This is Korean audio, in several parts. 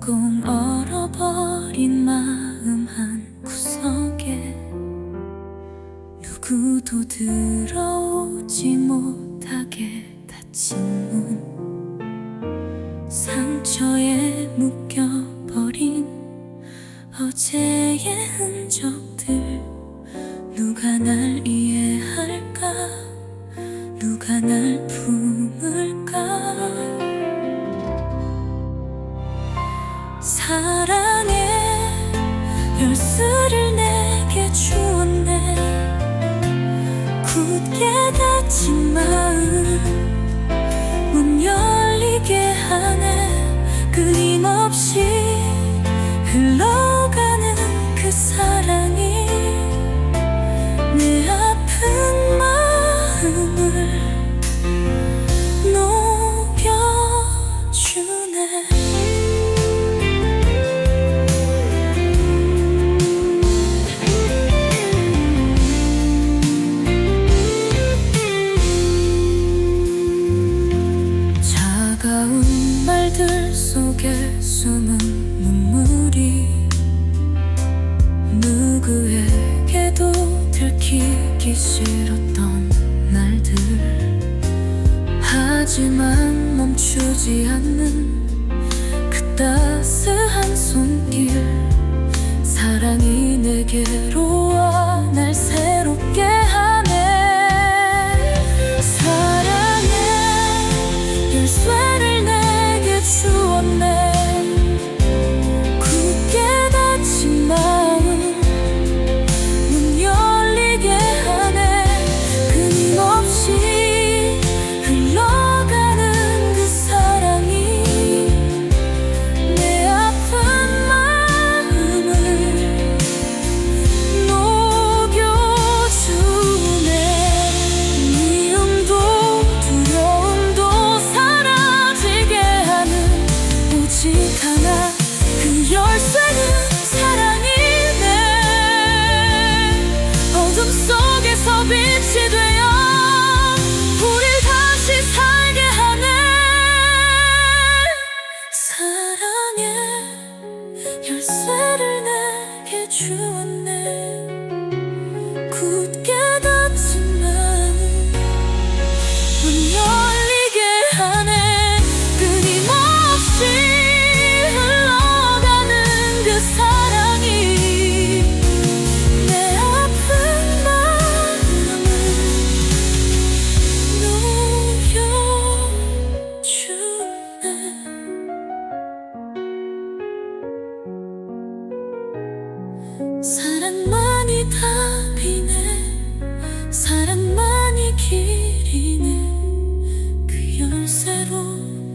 꽁꽁 얼어버린 마음 한 구석에 누구도 들어오지 못하게 닫힌 문 상처에 묶여버린 어제의 흔적들. 누가 날 이해할까? 누가 날 품을까 문 열리게 하네. 끊임없이 흘러 숨은 눈물이 누구에게도 들키기 싫었던 날들. 하지만 멈추지 않는 그 따스한 손길. 사랑이 내게로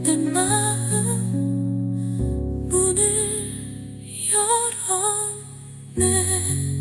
내 마음 문을 열었네.